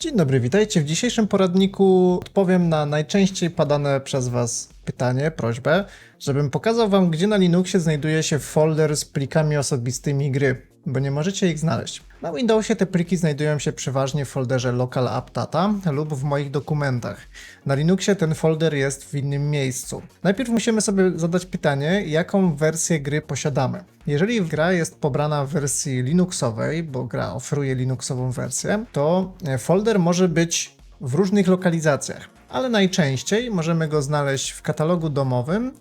Dzień dobry, witajcie. W dzisiejszym poradniku odpowiem na najczęściej padane przez Was pytanie, prośbę, żebym pokazał Wam, gdzie na Linuxie znajduje się folder z plikami osobistymi gry, bo nie możecie ich znaleźć. Na Windowsie te pliki znajdują się przeważnie w folderze Local App Data lub w moich dokumentach. Na Linuxie ten folder jest w innym miejscu. Najpierw musimy sobie zadać pytanie, jaką wersję gry posiadamy. Jeżeli gra jest pobrana w wersji Linuxowej, bo gra oferuje Linuxową wersję, to e, folder może być w różnych lokalizacjach, ale najczęściej możemy go znaleźć w katalogu domowym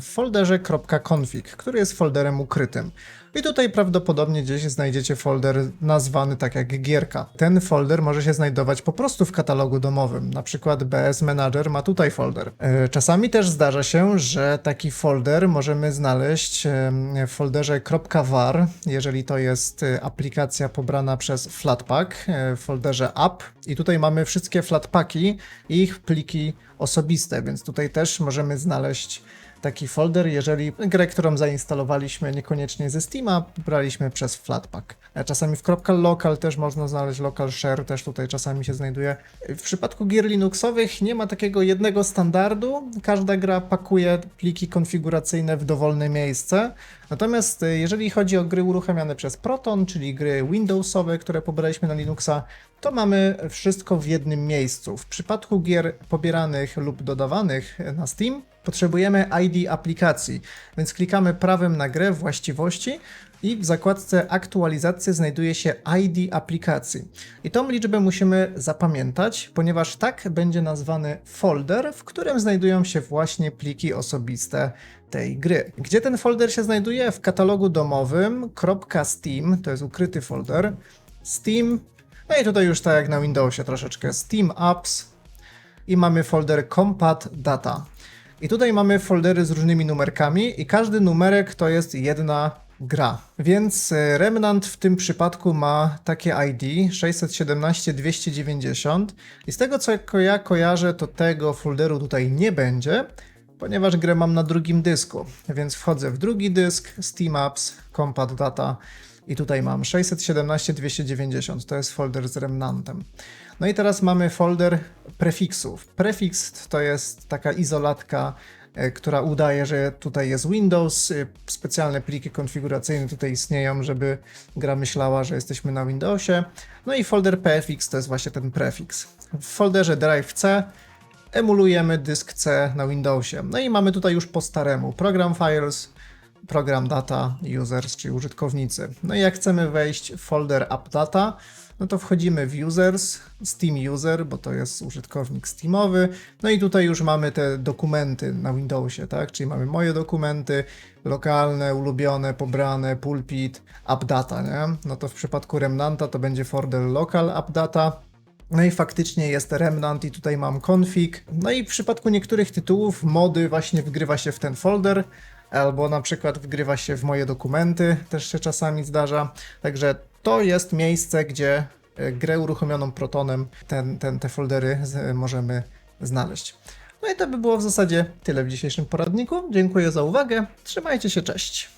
w folderze .config, który jest folderem ukrytym. I tutaj prawdopodobnie gdzieś znajdziecie folder nazwany tak jak gierka. Ten folder może się znajdować po prostu w katalogu domowym. Na przykład BS Manager ma tutaj folder. E, Czasami też zdarza się, że taki folder możemy znaleźć em, w folderze .var, jeżeli to jest e, aplikacja pobrana przez Flatpak, e, w folderze app. I tutaj mamy wszystkie Flatpaki i ich pliki osobiste, więc tutaj też możemy znaleźć taki folder, jeżeli grę, którą zainstalowaliśmy niekoniecznie ze Steama, braliśmy przez Flatpak. E, Czasami w .local też można znaleźć local share, też tutaj czasami się znajduje. W przypadku gier Linuxowych nie ma takiego jednego standardu, każda gra pakuje pliki konfiguracyjne w dowolne miejsce. Natomiast e, jeżeli chodzi o gry uruchamiane przez Proton, czyli gry Windowsowe, które pobraliśmy na Linuxa, to mamy wszystko w jednym miejscu. W przypadku gier pobieranych lub dodawanych na Steam potrzebujemy ID aplikacji, więc klikamy prawym na grę właściwości i w zakładce aktualizacje znajduje się ID aplikacji. I tą liczbę musimy zapamiętać, ponieważ tak będzie nazwany folder, w którym znajdują się właśnie pliki osobiste tej gry. Gdzie ten folder się znajduje? W katalogu domowym .steam, to jest ukryty folder, Steam, no i tutaj już tak jak na Windowsie troszeczkę Steam Apps i mamy folder Compat Data. I tutaj mamy foldery z różnymi numerkami i każdy numerek to jest jedna gra. Więc e, Remnant w tym przypadku ma takie ID 617-290 i z tego co ja kojarzę, to tego folderu tutaj nie będzie, ponieważ grę mam na drugim dysku. Więc wchodzę w drugi dysk, Steam Apps, Compat Data i tutaj mam 617-290, to jest folder z Remnantem. No i teraz mamy folder prefiksów. Prefiks to jest taka izolatka, e, która udaje, że tutaj jest Windows. e, Specjalne pliki konfiguracyjne tutaj istnieją, żeby gra myślała, że jesteśmy na Windowsie. No i folder prefix to jest właśnie ten prefiks. W folderze drive C emulujemy dysk C na Windowsie. No i mamy tutaj już po staremu program files, program data users, czyli użytkownicy. No i jak chcemy wejść w folder appdata, no to wchodzimy w users, Steam user, bo to jest użytkownik Steamowy. No i tutaj już mamy te dokumenty na Windowsie, tak? Czyli mamy moje dokumenty lokalne, ulubione, pobrane, pulpit, appdata, nie? No to w przypadku Remnanta to będzie folder local appdata. No i faktycznie jest Remnant i tutaj mam config. No i w przypadku niektórych tytułów mody właśnie wgrywa się w ten folder, albo na przykład wgrywa się w moje dokumenty, też się czasami zdarza. Także to jest miejsce, gdzie e, grę uruchomioną Protonem ten, ten, te foldery z, możemy znaleźć. No i to by było w zasadzie tyle w dzisiejszym poradniku. Dziękuję za uwagę. Trzymajcie się, cześć.